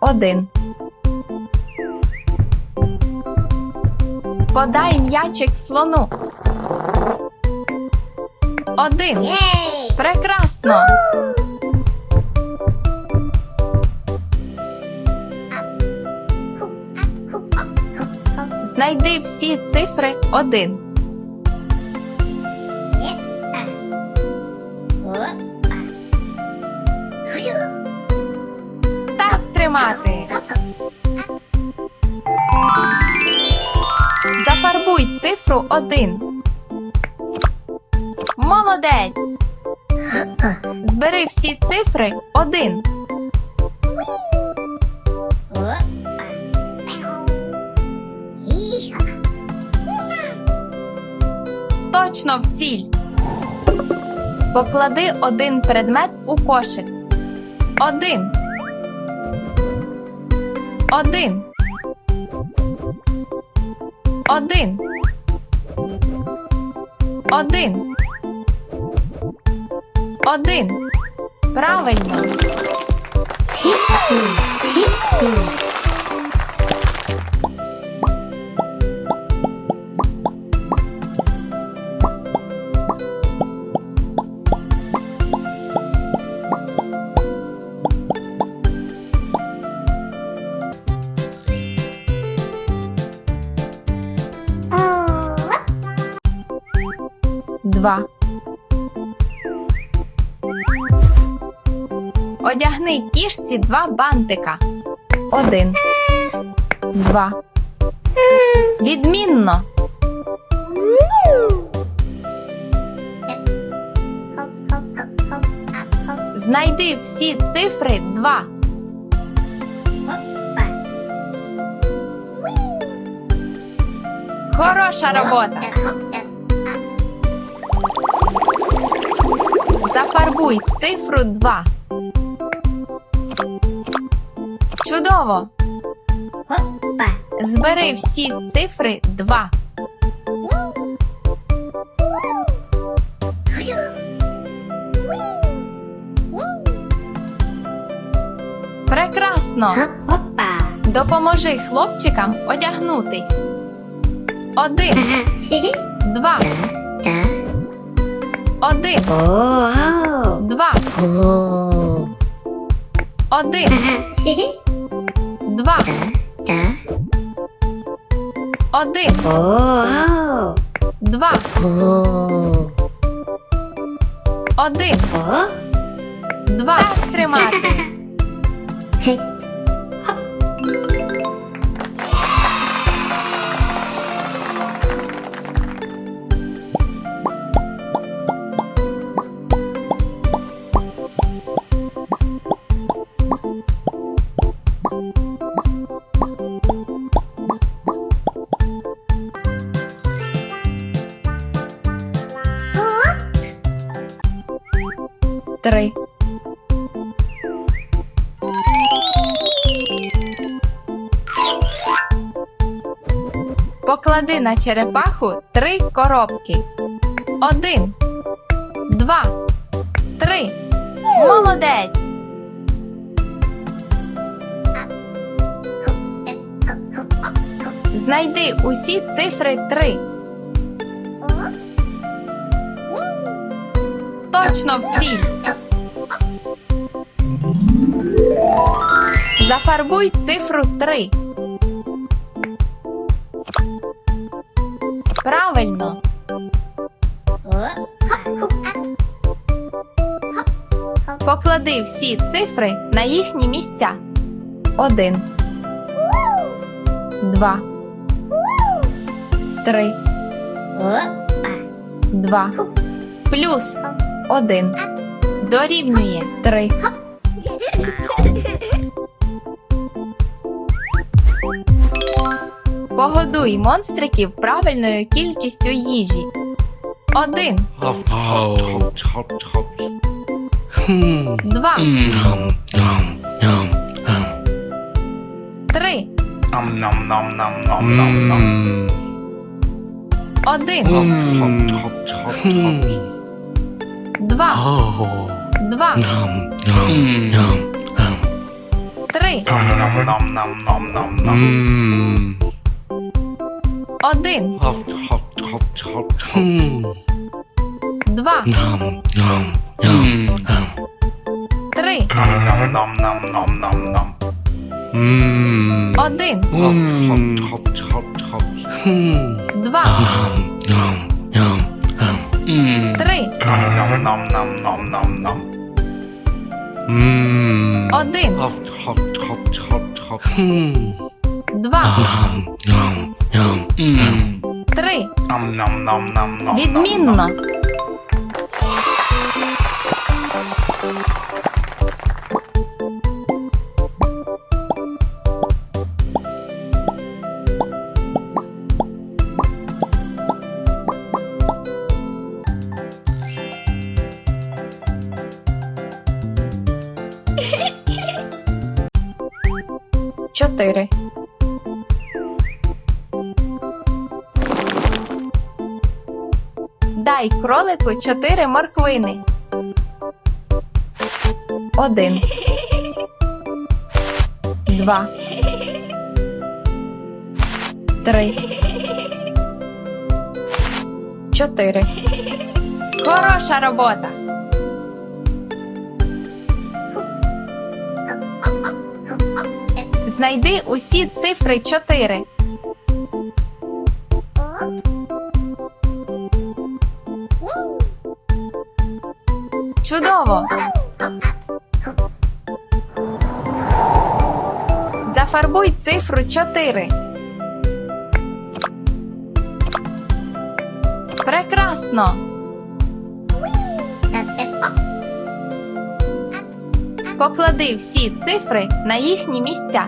Один. Подай м'ячик слону. Один. Прекрасно. Знайди всі цифри один. Так тримати. Зафарбуй цифру один. Молодець. Збери всі цифри один. Точно в ціль. Поклади один предмет у кошик. Один. Один. Один. Один. Один. Правильно. Два. Одягни кішці два бантика. Один. Два. Відмінно. Знайди всі цифри два. Хороша робота. Зафарбуй цифру 2. Чудово! Збери всі цифри 2. Прекрасно! Допоможи хлопчикам одягнутись. Один, два, один, два, один, два, один, два, один, два. Тримати. Три. Поклади на черепаху три коробки. Один, два, три. Молодець. Знайди усі цифри три. Точно в ціль. Зафарбуй цифру 3. Правильно. Поклади всі цифри на їхні місця. Один. Два. Три. Два. Плюс один. Дорівнює три. Погодуй монстриків правильною кількістю їжі. Один. Hmm. два, nom. Один. Два. Oh. Два. Три. Один. Два. Nom, nom, nom, nom. Три. Nom nom nom nom nom nom nom. Mm. Один. Два. Nom, nom, nom, nom. Mm. Три. Nom nom nom nom nom nom nom. Mm. Один. Два. Три. Nom. Відмінно. Чотири. Дай кролику чотири морквини. Один. Два. Три. Чотири. Хороша робота. Знайди усі цифри чотири. Зафарбуй цифру 4. Прекрасно! Поклади всі цифри на їхні місця.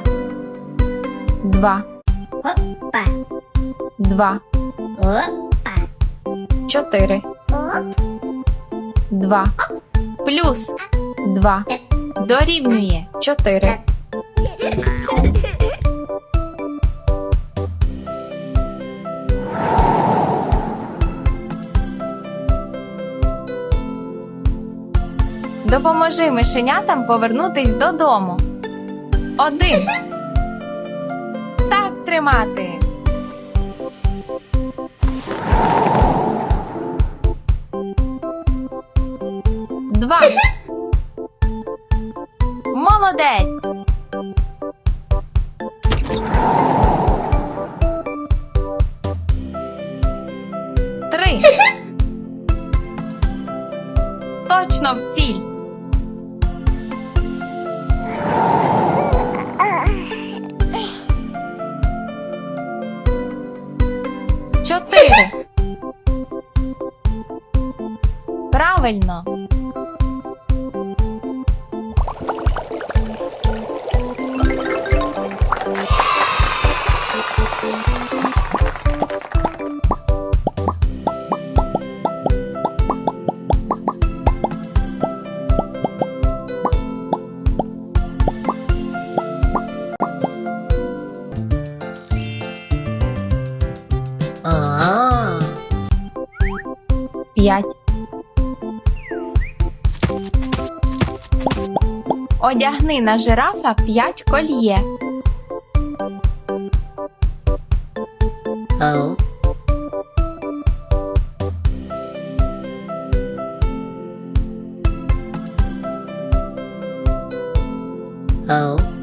Два. Опа. Два. Опа. Чотири. Два. Плюс два. Дорівнює чотири. Допоможи мишенятам повернутись додому. Один. Так тримати. Два. Молодець. Правильно. П'ять. Одягни на жирафа п'ять кольє. Oh. Oh.